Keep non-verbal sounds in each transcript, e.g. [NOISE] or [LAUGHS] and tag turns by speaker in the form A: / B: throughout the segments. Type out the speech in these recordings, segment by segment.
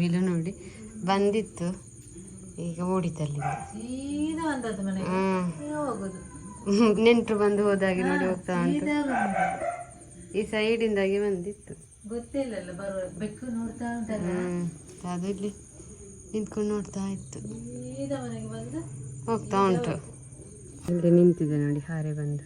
A: ನಾವಿಲ್ಲ ನೋಡಿ. ಬಂದಿತ್ತು. ಈಗ
B: ಓಡಿತಲ್ಲಿ [LAUGHS]
A: ನೆಂಟರು ಬಂದು ಹೋದಾಗೆ ನೋಡಿ ಹೋಗ್ತಾ ಉಂಟು. ಈ ಸೈಡಿಂದಾಗಿ ಬಂದಿತ್ತು. ಅದು ಇಲ್ಲಿ ನಿಂತ್ಕೊಂಡು ನೋಡ್ತಾ ಇತ್ತು. ಹೋಗ್ತಾ ಉಂಟು. ಇಲ್ಲಿ ನಿಂತಿದೆ ನೋಡಿ ಹಾರೆ ಬಂದು.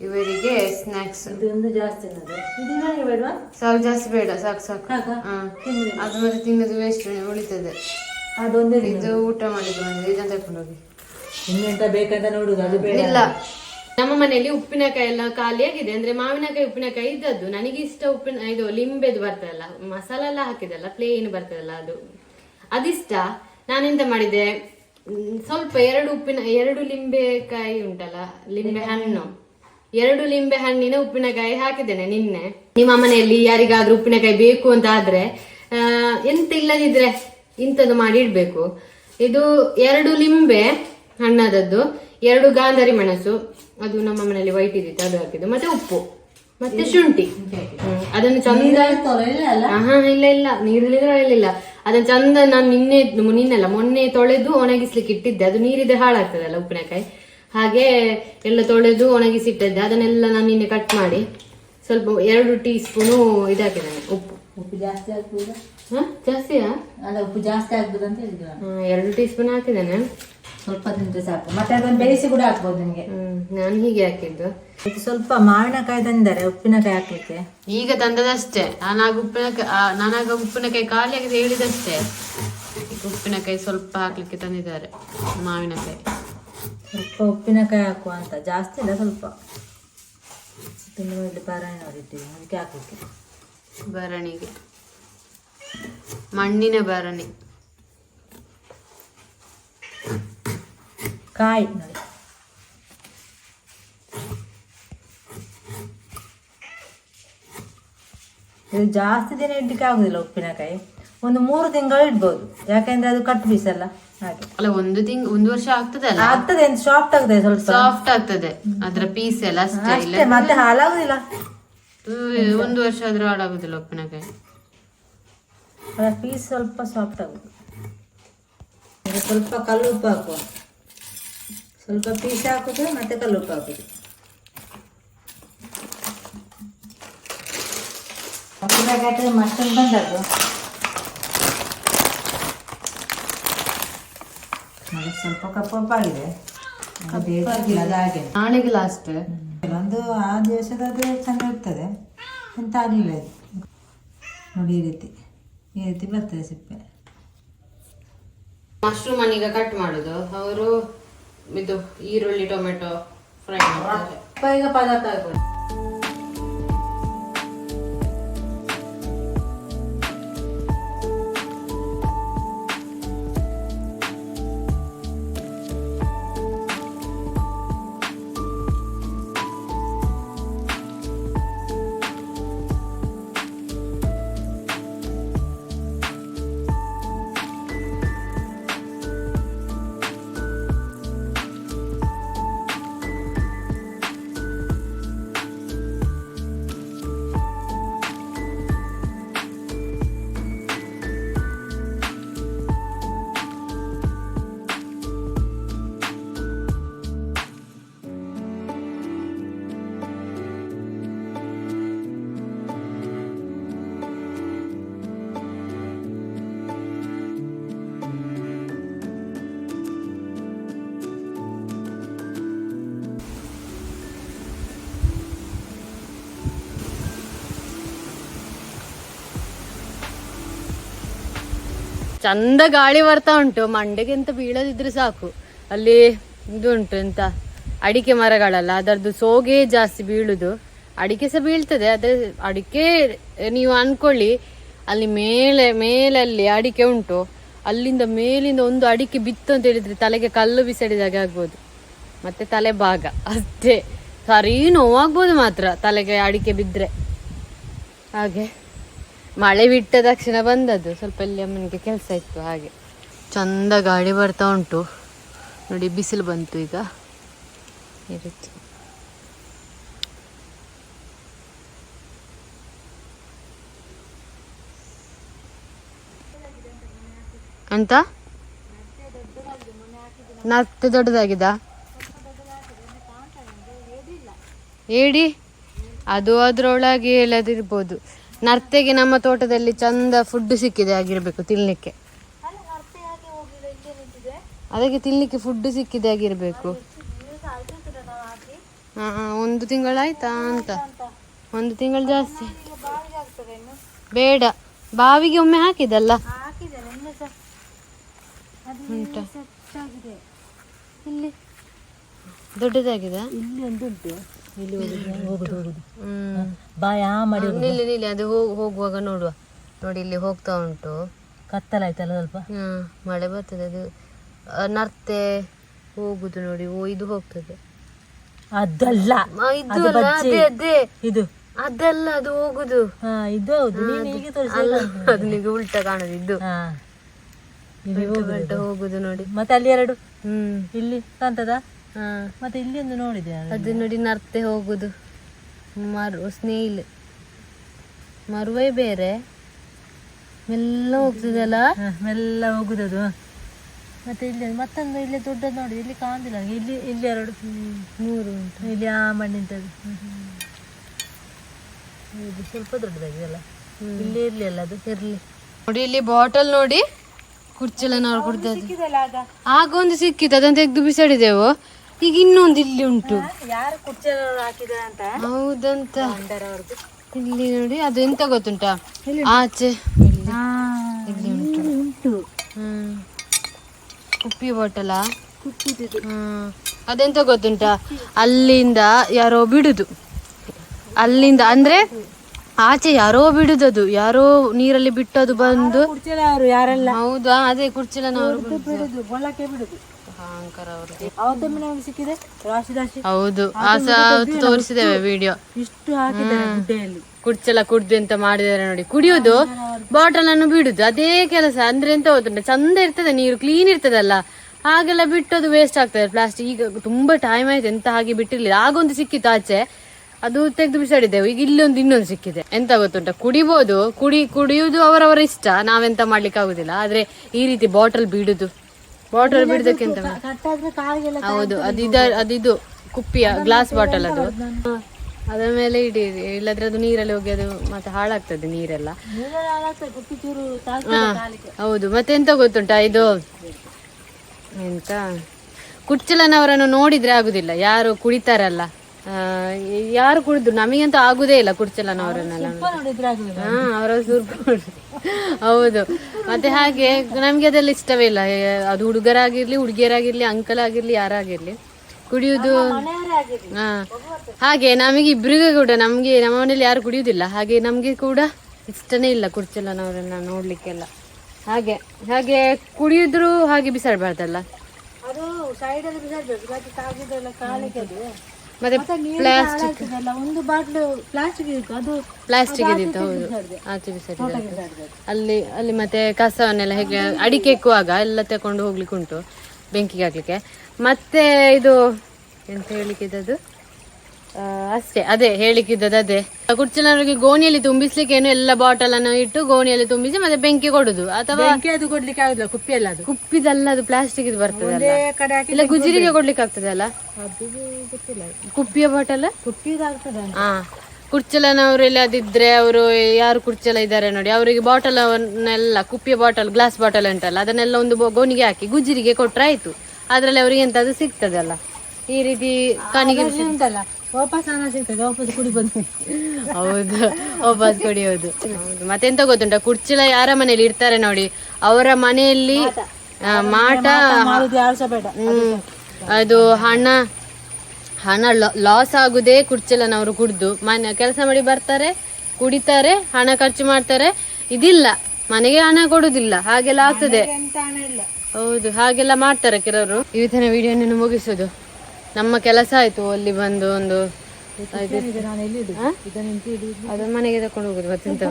A: ಇವರಿಗೆ ಸ್ನ್ಯಾಕ್ಸ್
B: ಇದು ಒಂದು ಜಾಸ್ತಿ ಬೇಡವಾ
A: ಸಾಕು ಜಾಸ್ತಿ ಬೇಡ ಸಾಕು ಸಾಕು. ಅದು ಮತ್ತೆ ತಿನ್ನೋದು ವೇಸ್ಟ್ ಉಳಿತದೆ.
B: ಅದೊಂದೇ
A: ಇದು ಊಟ ಮಾಡಿದ್ದು ಬಂದ್ರೆ ಇದನ್ನ ತಕೊಂಡು ಹೋಗಿ
B: ಇನ್ನೆಂತ ಬೇಕಂತ ನೋಡುದು ಅದು ಬೇಡ.
A: ಇಲ್ಲ. ನಮ್ಮ ಮನೆಯಲ್ಲಿ ಉಪ್ಪಿನಕಾಯಿ ಎಲ್ಲ ಖಾಲಿಯಾಗಿದೆ. ಅಂದ್ರೆ ಮಾವಿನಕಾಯಿ ಉಪ್ಪಿನಕಾಯಿ ಇದ್ದದ್ದು. ನನಗೆ ಇಷ್ಟ ಉಪ್ಪಿನ ಇದು ಲಿಂಬೆದು ಬರ್ತದಲ್ಲ ಮಸಾಲ ಎಲ್ಲ ಹಾಕಿದಲ್ಲ ಪ್ಲೇನ್ ಬರ್ತದಲ್ಲ ಅದು. ಅದಿಷ್ಟ ನಾನೆಂತ ಮಾಡಿದೆ? ಸ್ವಲ್ಪ ಎರಡು ಉಪ್ಪಿನ ಎರಡು ಲಿಂಬೆಕಾಯಿ ಉಂಟಲ್ಲ ಲಿಂಬೆ ಹಣ್ಣು. ಎರಡು ಲಿಂಬೆ ಹಣ್ಣಿನ ಉಪ್ಪಿನಕಾಯಿ ಹಾಕಿದ್ದೇನೆ ನಿನ್ನೆ. ನಿಮ್ಮ ಮನೆಯಲ್ಲಿ ಯಾರಿಗಾದ್ರೂ ಉಪ್ಪಿನಕಾಯಿ ಬೇಕು ಅಂತ ಆದ್ರೆ ಆ, ಎಂತ ಇಲ್ಲದಿದ್ರೆ ಇಂಥದ್ದು ಮಾಡಿ ಇಡ್ಬೇಕು. ಇದು ಎರಡು ಲಿಂಬೆ ಹಣ್ಣದದ್ದು ಎರಡು ಗಾಂಧರಿ ಮೆಣಸು ಅದು ನಮ್ಮ ಮನೆಯಲ್ಲಿ ವೈಟ್ ಇದ್ದಿತ್ತು ಅದು ಹಾಕಿದ್ದು. ಮತ್ತೆ ಉಪ್ಪು ಮತ್ತೆ ಶುಂಠಿ. ಅದನ್ನು ಚಂದ ಹಾ ಇಲ್ಲ ಇಲ್ಲ. ನೀರಿಲ್ಲಿದ್ರೆ ಇಲ್ಲ ಅದನ್ನ ಚಂದ ನಾನು ನಿನ್ನೆ ನಿನ್ನೆಲ್ಲ ಮೊನ್ನೆ ತೊಳೆದು ಒಣಗಿಸ್ಲಿಕ್ಕೆ ಇಟ್ಟಿದ್ದೆ. ಅದು ನೀರಿದ್ರೆ ಹಾಳಾಗ್ತದಲ್ಲ ಉಪ್ಪಿನಕಾಯಿ? ಹಾಗೆ ಎಲ್ಲ ತೊಳೆದು ಒಣಗಿಸಿಟ್ಟದ್ದೆ. ಅದನ್ನೆಲ್ಲ ನಾನು ನಿನ್ನೆ ಕಟ್ ಮಾಡಿ. ಸ್ವಲ್ಪ ಎರಡು ಟೀ ಸ್ಪೂನು ಇದಾಕಿದ್ದೇನೆ ಉಪ್ಪು.
B: ಉಪ್ಪು ಜಾಸ್ತಿ ಆಗ್ಬೋದಾ?
A: ಹಾ? ಜಾಸ್ತಿಯಾ?
B: ಅಲ್ಲ ಉಪ್ಪು ಜಾಸ್ತಿ ಆಗ್ಬೋದು ಅಂತ ಹೇಳಿದ್ರು
A: ಎರಡು ಟೀ ಸ್ಪೂನ್ ಹಾಕಿದ್ದೇನೆ.
B: ಸ್ವಲ್ಪ ತಿಂದ್ರೆ ಸಾಕು. ಮತ್ತೆ ಅದನ್ನು ಬೇಯಿಸಿ ಕೂಡ ಹಾಕ್ಬೋದು ನಿಮಗೆ.
A: ಹ್ಮ್ ನಾನು ಹೀಗೆ ಹಾಕಿದ್ದು.
B: ಇದು ಸ್ವಲ್ಪ ಮಾವಿನಕಾಯಿ ತಂದರೆ ಉಪ್ಪಿನಕಾಯಿ ಹಾಕ್ಲಿಕ್ಕೆ?
A: ಈಗ ತಂದದಷ್ಟೇ. ನಾನಾಗ ಉಪ್ಪಿನಕಾಯಿ ನಾನಾಗ ಉಪ್ಪಿನಕಾಯಿ ಖಾಲಿ ಆಗಿದೆ ಹೇಳಿದಷ್ಟೇ. ಉಪ್ಪಿನಕಾಯಿ ಸ್ವಲ್ಪ ಹಾಕ್ಲಿಕ್ಕೆ ತಂದಿದ್ದಾರೆ ಮಾವಿನಕಾಯಿ.
B: ಸ್ವಲ್ಪ ಉಪ್ಪಿನಕಾಯಿ ಹಾಕುವ ಅಂತ. ಜಾಸ್ತಿ ಇಲ್ಲ ಸ್ವಲ್ಪ. ಇಲ್ಲಿ ಪಾರಾಯಣ ನೋಡಿಟ್ಟಿದ್ದೀನಿ ಅದಕ್ಕೆ ಹಾಕ್ಲಿಕ್ಕೆ
A: ಭರಣಿಗೆ ಮಣ್ಣಿನ ಭರಣಿ
B: ಕಾಯಿ ನೋಡಿ. ಇದು ಜಾಸ್ತಿ ದಿನ ಇಡ್ಲಿಕ್ಕೆ ಆಗುದಿಲ್ಲ ಉಪ್ಪಿನಕಾಯಿ. ಒಂದು ಮೂರು ತಿಂಗಳು ಇಡ್ಬೋದು. ಯಾಕೆಂದ್ರೆ ಅದು ಕಟ್ ಪೀಸ್ ಅಲ್ಲ. ಹಾಗೆ.
A: ಅಲ್ಲ ಒಂದು ತಿಂಗ್ ಒಂದು ವರ್ಷ
B: ಆಗ್ತದೆ ಅಂತ ಸಾಫ್ಟ್ ಆಗ್ತದೆ ಸ್ವಲ್ಪ.
A: ಸಾಫ್ಟ್ ಆಗ್ತದೆ. ಅದ್ರ ಪೀಸ್ ಎಲ್ಲ ಅಷ್ಟೇ ಇಲ್ಲ
B: ಮತ್ತೆ ಹಾಳಾಗುದಿಲ್ಲ.
A: ಒಂದು ವರ್ಷ ಆದ್ರೂ ಹಾಳಾಗುದಿಲ್ಲ ಉಪ್ಪಿನಕಾಯಿ.
B: ಅದರ ಪೀಸ್ ಸ್ವಲ್ಪ ಸಾಫ್ಟ್ ಆಗುದು. ಈಗ ಸ್ವಲ್ಪ ಕಲ್ಲು ಉಪ್ಪು ಹಾಕುವ. ಸ್ವಲ್ಪ ಪೀಸ್ ಹಾಕುದು ಮತ್ತೆ ಕಲ್ಲು ಉಪ್ಪು ಹಾಕುದು. ಉಪ್ಪಿನಕಾಯಿ ಮಶ್ರೂಮ್ ಬಂದದ್ದು. ನೋಡಿ ಸ್ವಲ್ಪ ಕಪ್ಪಾಗಿದೆ ಅದು ಹಾಗೆ
A: ನಾಳೆಗೆ ಲಾಸ್ಟ್
B: ಕೆಲವೊಂದು ಆ ದಿವಸದಾದ್ರೆ ಚೆಂದ ಇರ್ತದೆ ಎಂತ ಆಗಲಿಲ್ಲ ಇದು? ನೋಡಿ ಈ ರೀತಿ. ಈ ರೀತಿ ಬರ್ತದೆ ಸಿಪ್ಪೆ.
A: ಮಶ್ರೂಮ್ ಅನ್ನೀಗ ಕಟ್ ಮಾಡುದು. ಅವರು ಇದು ಈರುಳ್ಳಿ ಟೊಮೆಟೊ ಫ್ರೈ ಮಾಡ್ತಾರೆ.
B: ಈಗ ಪದಾರ್ಥ ಆಗ್ಬೋದು
A: ಚಂದ ಗಾಳಿ ಬರ್ತಾ ಉಂಟು. ಮಂಡೆಗೆ ಎಂತ ಬೀಳದಿದ್ರೆ ಸಾಕು. ಅಲ್ಲಿ ಇದು ಉಂಟು ಎಂತ, ಅಡಿಕೆ ಮರಗಳಲ್ಲ ಅದರದ್ದು ಸೋಗೆ ಜಾಸ್ತಿ ಬೀಳುದು. ಅಡಿಕೆ ಸಹ ಬೀಳ್ತದೆ ಅದೇ ಅಡಿಕೆ ನೀವು ಅನ್ಕೊಳ್ಳಿ, ಅಲ್ಲಿ ಮೇಲೆ, ಮೇಲಲ್ಲಿ ಅಡಿಕೆ ಉಂಟು. ಅಲ್ಲಿಂದ ಮೇಲಿಂದ ಒಂದು ಅಡಿಕೆ ಬಿತ್ತು ಅಂತ ಹೇಳಿದ್ರೆ ತಲೆಗೆ ಕಲ್ಲು ಬಿಸಾಡಿದಾಗೆ ಆಗ್ಬೋದು. ಮತ್ತೆ ತಲೆ ಭಾಗ, ಅಷ್ಟೇ. ಸರಿ ನೋವಾಗ್ಬೋದು ಮಾತ್ರ ತಲೆಗೆ ಅಡಿಕೆ ಬಿದ್ದರೆ ಹಾಗೆ. ಮಳೆ ಬಿಟ್ಟ ತಕ್ಷಣ ಬಂದದ್ದು. ಸ್ವಲ್ಪ ಇಲ್ಲಿ ಅಮ್ಮನಿಗೆ ಕೆಲಸ ಇತ್ತು ಹಾಗೆ. ಚಂದ ಗಾಳಿ ಬರ್ತಾ ಉಂಟು. ನೋಡಿ ಬಿಸಿಲು ಬಂತು ಈಗ. ಈ ರೀತಿ. ಅಂತ ನತ್ತೆ ದೊಡ್ಡದಾಗಿದ? ಏಡಿ? ಅದು ಅದರೊಳಗೆ ಹೇಳದಿರ್ಬೋದು ನರ್ತೆಗೆ ನಮ್ಮ ತೋಟದಲ್ಲಿ ಚಂದ ಫುಡ್ ಸಿಕ್ಕಿದೆ ಆಗಿರ್ಬೇಕು ತಿನ್ಲಿಕ್ಕೆ. ಅದಕ್ಕೆ ತಿನ್ಲಿಕ್ಕೆ ಫುಡ್ ಸಿಕ್ಕಿದೆ ಆಗಿರ್ಬೇಕು. ಒಂದು ತಿಂಗಳಾಯ್ತಾ ಅಂತ. ಒಂದು ತಿಂಗಳು ಜಾಸ್ತಿ. ಬೇಡ. ಬಾವಿಗೆ ಒಮ್ಮೆ ಹಾಕಿದಲ್ಲ? ಇಲ್ಲಿ. ದೊಡ್ಡದಾಗಿದೆ?
B: ಇಲ್ಲಿ ಒಂದು ಇಲ್ಲಿ ಹೋಗುದು ಹೋಗುದು ಬಾಯ ಮಾಡಿ
A: ನಿಲ್ಲಿ ನಿಲ್ಲಿ ಅದು ಹೋಗ್ ಹೋಗುವಾಗ ನೋಡುವ. ನೋಡಿ ಇಲ್ಲಿ ಹೋಗ್ತಾ ಉಂಟು.
B: ಕತ್ತಲಾಯ್ತಲ್ಲ ಸ್ವಲ್ಪ?
A: ಹ್ಮ್ ಮಳೆ ಬರ್ತದೆ ಅದು ನರ್ತೆ ಹೋಗುದು ನೋಡಿ ಓ ಇದು ಹೋಗ್ತದೆ.
B: ಅದಲ್ಲ.
A: ಇದು ಅದೇ ಅದೇ
B: ಇದು.
A: ಅದಲ್ಲ ಅದು ಹೋಗುದು.
B: ಇದು ಹೌದು.
A: ಅದು ನಿಮಗೆ ಉಲ್ಟಾ ಕಾಣುದು ಇದು.
B: ಹೋಗುದು
A: ನೋಡಿ.
B: ಮತ್ತೆ ಅಲ್ಲಿ ಎರಡು?
A: ಹ್ಮ್.
B: ಇಲ್ಲಿ ಕಾಂತದ?
A: ಹಾ
B: ಮತ್ತೆ ಇಲ್ಲಿ ಒಂದು ನೋಡಿದೆ.
A: ಅದು ನೋಡಿ ನರ್ತೆ ಹೋಗುದು. ಮರು ಸ್ನೇಹಿಲ್. ಮರುವೇ ಬೇರೆ. ಮೆಲ್ಲ ಹೋಗ್ತದಲ್ಲ?
B: ಮೆಲ್ಲ ಹೋಗುದದು. ಮತ್ತೆ ಇಲ್ಲಿ ಮತ್ತೊಂದು ಇಲ್ಲಿ ದೊಡ್ಡದು ನೋಡಿ ಇಲ್ಲಿ ಕಾಣುದಿಲ್ಲ ಇಲ್ಲಿ ಇಲ್ಲಿ ಎರಡು
A: ಮೂರು ಉಂಟು.
B: ಇಲ್ಲಿ ಆ ಮಣ್ಣಿಂತದ್ದು. ಇದು ಸ್ವಲ್ಪ ದೊಡ್ಡದಾಗಿದೆಲ್ಲ ಇಲ್ಲಿ ಇರ್ಲಿ ಅಲ್ಲ ಅದು?
A: ಇರ್ಲಿ. ನೋಡಿ ಇಲ್ಲಿ ಬಾಟಲ್ ನೋಡಿ. ಕುರ್ಚಿ ಕುಡ್ದದ್ದು.
B: ಸಿಕ್ಕಿದಲ್ಲ ಆಗ?
A: ಆಗ ಒಂದು ಸಿಕ್ಕಿತ್ತು. ಅದನ್ನು ತೆಗೆದು ಬಿಸಾಡಿದೆವು. ಈಗ ಇನ್ನೊಂದು ಇಲ್ಲಿ ಉಂಟು.
B: ಯಾರು ಅಂತ?
A: ಹೌದಂತ.
B: ಅವ್ರದ್ದು
A: ಇಲ್ಲಿ ನೋಡಿ ಅದು ಎಂತ ಗೊತ್ತುಂಟಾ? ಆಚೆ. ಇಲ್ಲಿ ಉಂಟು.
B: ಉಂಟು.
A: ಹ್ಮ್. ಕುಪ್ಪಿ ಬಾಟಲ ಹ್ಮ್. ಅದೆಂತ ಗೊತ್ತುಂಟ? ಅಲ್ಲಿಂದ ಯಾರೋ ಬಿಡುದು. ಅಲ್ಲಿಂದ ಅಂದ್ರೆ ಆಚೆ ಯಾರೋ ಬಿಡುದದು. ಯಾರೋ ನೀರಲ್ಲಿ ಬಿಟ್ಟದು ಬಂದು. ಹೌದಾ ಅದೇ ಕುರ್ಚಿಲನವರು
B: ಬಿಡುದು. ಗೊಳ್ಳಕ್ಕೆ ಬಿಡುದು
A: ಭಯಂಕರ
B: ಅವತ್ತೊಮ್ಮೆ ನಮಗೆ ಸಿಕ್ಕಿದೆ ರಾಶಿ ರಾಶಿ.
A: ಹೌದು. ಆ ಸಹ ತೋರಿಸಿದ್ದೇವೆ ವಿಡಿಯೋ
B: ಇಷ್ಟು ಹಾಕಿದ್ದಾರೆ ಗುಡ್ಡೆಯಲ್ಲಿ.
A: ಕುಡ್ಚೆಲ್ಲ ಕುಡ್ದು ಎಂತ ಮಾಡಿದಾರೆ ನೋಡಿ. ಕುಡಿಯೋದು ಬಾಟಲ್ ಅನ್ನು ಬಿಡುದು. ಅದೇ ಕೆಲಸ. ಅಂದ್ರೆ ಎಂತ ಹೋದ್ರೆ ಚಂದ ಇರ್ತದೆ ನೀರು ಕ್ಲೀನ್ ಇರ್ತದಲ್ಲ. ಹಾಗೆಲ್ಲ ಬಿಟ್ಟು ಅದು ವೇಸ್ಟ್ ಆಗ್ತದೆ ಪ್ಲಾಸ್ಟಿಕ್ ಈಗ ತುಂಬಾ ಟೈಮ್ ಆಯ್ತು. ಎಂತ ಹಾಗೆ ಬಿಟ್ಟಿರ್ಲಿಲ್ಲ. ಆಗೊಂದು ಸಿಕ್ಕಿತ್ತು ಆಚೆ. ಅದು ತೆಗೆದು ಬಿಸಾಡಿದ್ದೇವೆ. ಈಗ ಇಲ್ಲೊಂದು ಇನ್ನೊಂದು ಸಿಕ್ಕಿದೆ. ಎಂತ ಗೊತ್ತುಂಟ? ಕುಡಿಬೋದು. ಕುಡಿ ಕುಡಿಯುವುದು ಅವರವರ ಇಷ್ಟ. ನಾವೆಂತ ಮಾಡ್ಲಿಕ್ಕೆ ಆಗುದಿಲ್ಲ ಆದ್ರೆ ಈ ರೀತಿ ಬಾಟಲ್ ಬಿಡುದು. ಬಾಟಲ್
B: ಬಿಡದಕ್ಕಿಂತ
A: ಹೌದು ಅದು ಇದ ಅದಿದು ಕುಪ್ಪಿಯ ಗ್ಲಾಸ್ ಬಾಟಲ್ ಅದು. ಅದರ ಮೇಲೆ ಇಡೀರಿ ಇಲ್ಲದ್ರೆ ಅದು ನೀರಲ್ಲಿ ಹೋಗಿ ಅದು ಮತ್ತೆ ಹಾಳಾಗ್ತದೆ ನೀರೆಲ್ಲ. ಹೌದು. ಮತ್ತೆ ಎಂತ ಗೊತ್ತುಂಟಾ ಇದು? ಎಂತ? ಕುಡ್ಚಲನವರನ್ನು ನೋಡಿದ್ರೆ ಆಗುದಿಲ್ಲ. ಯಾರು ಕುಡಿತಾರಲ್ಲ. ಯಾರು ಕುಡಿದ್ರು? ನಮಗಂತೂ ಆಗುದೇ ಇಲ್ಲ ಕುಡ್ಚಲನವರನ್ನೆಲ್ಲ
B: ಉಪ್ಪ ನೋಡಿದ್ರೆ
A: ಹಾ ಅವರ ಸುರ್ಪು ಹೌದು. ಮತ್ತೆ ಹಾಗೆ ನಮ್ಗೆ ಅದೆಲ್ಲ ಇಷ್ಟವೇ ಇಲ್ಲ. ಅದು ಹುಡುಗರಾಗಿರ್ಲಿ ಹುಡುಗಿಯರಾಗಿರ್ಲಿ ಅಂಕಲ್ ಆಗಿರ್ಲಿ ಯಾರಾಗಿರ್ಲಿ ಕುಡಿಯುವುದು ಹಾ. ಹಾಗೆ ನಮಗೆ ಇಬ್ರಿಗೂ ಕೂಡ ನಮ್ಗೆ ನಮ್ಮ ಮನೇಲಿ ಯಾರು ಕುಡಿಯುವುದಿಲ್ಲ. ಹಾಗೆ ನಮ್ಗೆ ಕೂಡ ಇಷ್ಟನೇ ಇಲ್ಲ ಕುಡ್ಚಲನವರನ್ನ ನೋಡ್ಲಿಕ್ಕೆಲ್ಲ. ಹಾಗೆ ಹಾಗೆ ಕುಡಿಯುದ್ರು ಹಾಗೆ ಬಿಸಾಡ್ಬಾರ್ದಲ್ಲ?
B: ಅದು ಸೈಡಲ್ಲಿ ಬಿಸಾಡ್ಬೇಕು. ಮತ್ತೆ
A: ಪ್ಲಾಸ್ಟಿಕ್.
B: ಒಂದು ಬಾಟ್ಲು ಪ್ಲಾಸ್ಟಿಕ್ ಇತ್ತು ಅದು
A: ಪ್ಲಾಸ್ಟಿಕ್ ಇದ್ದಿತ್ತು ಹೌದು. ಆಚೆ ಬಿಸಾಡಿದ ಅಲ್ಲಿ ಅಲ್ಲಿ ಮತ್ತೆ ಕಸವನ್ನೆಲ್ಲ ಹೇಗೆ ಅಡಿಕೆ ಇಕ್ಕುವಾಗ ಎಲ್ಲ ತಕೊಂಡು ಹೋಗ್ಲಿಕ್ಕೆ ಉಂಟು ಬೆಂಕಿಗೆ ಹಾಕ್ಲಿಕ್ಕೆ. ಮತ್ತೆ ಇದು ಎಂತ ಹೇಳಿಕ್ಕೆ ಆ, ಅಷ್ಟೇ ಅದೇ ಹೇಳಿಕ್ಕಿದ್ದದ್ದು ಅದೇ. ಕುರ್ಚಲನವರಿಗೆ ಗೋಣಿಯಲ್ಲಿ ತುಂಬಿಸ್ಲಿಕ್ಕೆ ಏನು ಎಲ್ಲ ಬಾಟಲ್ ಅನ್ನು ಇಟ್ಟು ಗೋಣಿಯಲ್ಲಿ ತುಂಬಿಸಿ ಮತ್ತೆ ಬೆಂಕಿ ಕೊಡುದು. ಅಥವಾ
B: ಬೆಂಕಿ ಅದು ಕೊಡ್ಲಿಕ್ಕೆ ಆಗುದಿಲ್ಲ ಕುಪ್ಪಿ ಅಲ್ಲ ಅದು.
A: ಕುಪ್ಪಿದಲ್ಲ ಅದು ಪ್ಲಾಸ್ಟಿಕ್ ಇದು ಬರ್ತದೆ ಇಲ್ಲ ಗುಜಿರಿಗೆ ಕೊಡ್ಲಿಕ್ಕೆ ಆಗ್ತದೆ ಅಲ್ಲ? ಕುಪ್ಪಿಯ ಬಾಟಲ್
B: ಕುಪ್ಪಿದಾಗ್ತದೆ
A: ಹಾ ಕುರ್ಚಲನವರೆಲ್ಲ ಅದಿದ್ರೆ ಅವರು ಯಾರು ಕುರ್ಚಲ ಇದ್ದಾರೆ ನೋಡಿ ಅವರಿಗೆ ಬಾಟಲ್ ಅವನ್ನೆಲ್ಲ ಕುಪ್ಪಿಯ ಬಾಟಲ್ ಗ್ಲಾಸ್ ಬಾಟಲ್ ಉಂಟಲ್ಲ ಅದನ್ನೆಲ್ಲ ಒಂದು ಗೋಣಿಗೆ ಹಾಕಿ ಗುಜಿರಿಗೆ ಕೊಟ್ರೆ ಆಯ್ತು ಅದ್ರಲ್ಲಿ ಅವರಿಗೆ ಎಂತಾದ್ರೂ ಸಿಗ್ತದಲ್ಲ ಈ ರೀತಿ ಕಣಿಗೆ
B: ಉಂಟಲ್ಲ ವಾಪಸ್ ಹಣ ಸಿಗ್ತದೆ ವಾಪಸ್ ಕುಡಿ ಬಂದು
A: ಹೌದು ವಾಪಸ್ ಕುಡಿಯೋದು ಹೌದು ಮತ್ತೆಂತ ಗೊತ್ತುಂಟ? ಕುರ್ಚಿಲ ಯಾರ ಮನೆಯಲ್ಲಿ ಇರ್ತಾರೆ ನೋಡಿ ಅವರ ಮನೆಯಲ್ಲಿ ಆ, ಮಾಟ
B: ಬೇಡ.
A: ಹ್ಮ್ ಅದು ಹಣ ಹಣ ಲಾಸ್ ಆಗುದೇ ಕುರ್ಚಿಲನವರು ಕುಡ್ದು. ಮನೆ ಕೆಲಸ ಮಾಡಿ ಬರ್ತಾರೆ ಕುಡಿತಾರೆ ಹಣ ಖರ್ಚು ಮಾಡ್ತಾರೆ. ಇದಿಲ್ಲ ಮನೆಗೆ ಹಣ ಕೊಡುದಿಲ್ಲ ಹಾಗೆಲ್ಲ ಆಗ್ತದೆ. ಹೌದು ಹಾಗೆಲ್ಲ ಮಾಡ್ತಾರೆ ಕೆಲವರು. ಈ ತನ ವಿಡಿಯೋ ಮುಗಿಸೋದು ನಮ್ಮ ಕೆಲಸ ಆಯ್ತು ಅಲ್ಲಿ ಬಂದು ಒಂದು ಅದನ್ನ ಮನೆಗೆ ತಕೊಂಡು ಹೋಗುದು ಮತ್ತೆಂತ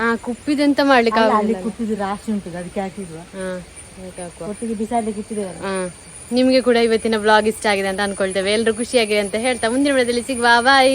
A: ಹಾ ಕುಪ್ಪಿದೆಂತ ಮಾಡ್ಲಿಕ್ಕೆ ಆಗುದಿಲ್ಲ.
B: ಕುಟ್ಟಿದ್ದು ರಾಶಿ ಉಂಟು ಅದಕ್ಕೆ ಹಾಕಿದ್ವ. ಒಟ್ಟಿಗೆ ಬಿಸಾಡ್ಲಿಕ್ಕೆ ಇಟ್ಟಿದ್ದೇವೆ
A: ಹಾ ನಿಮ್ಗೆ ಕೂಡ ಇವತ್ತಿನ ಬ್ಲಾಗ್ ಇಷ್ಟ ಆಗಿದೆ ಅಂತ ಅನ್ಕೊಳ್ತೇವೆ. ಎಲ್ಲರೂ ಖುಷಿಯಾಗಿದೆ ಅಂತ ಹೇಳ್ತಾ ಮುಂದಿನ ವಿಡಿಯೋದಲ್ಲಿ ಸಿಗುವ. ಬಾಯ್